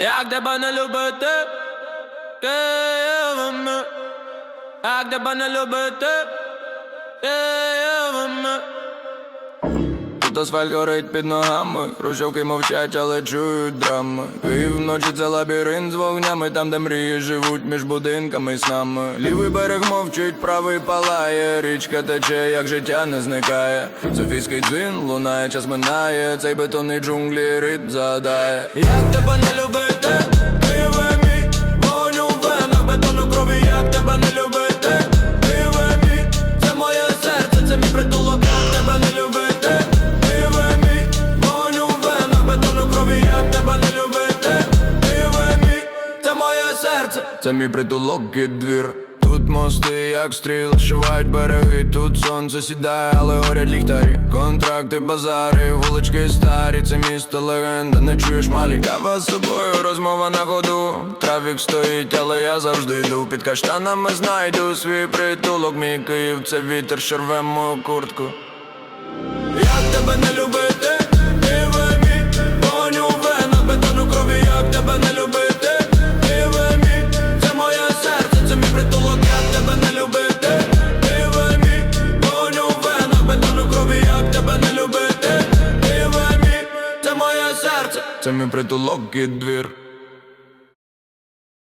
Як тебе не любити, Києвами Як тебе не любити, Києвами Тут горить під ногами, хрущовки мовчать, але чують драми. Київ вночі це лабіринт з вогнями, там, де мрії живуть між будинками і снами. Лівий берег мовчить, правий палає, річка тече, як життя не зникає. Софійський дзвін лунає, час минає, цей бетонний джунглі ритм задає. Як тебе не любити, серце, це мій притулок і двір. Тут мости, як стріл, шивають береги, тут сонце сідає, але горять ліхтарі. Контракти, базари, вулички старі, це місто легенда, не чуєш малі. Кава з собою, розмова на ходу. Трафік стоїть, але я завжди йду. Під каштанами знайду свій притулок, мій Київ, це вітер, що рве мою куртку. Як тебе не любити, це мій притулок і двір.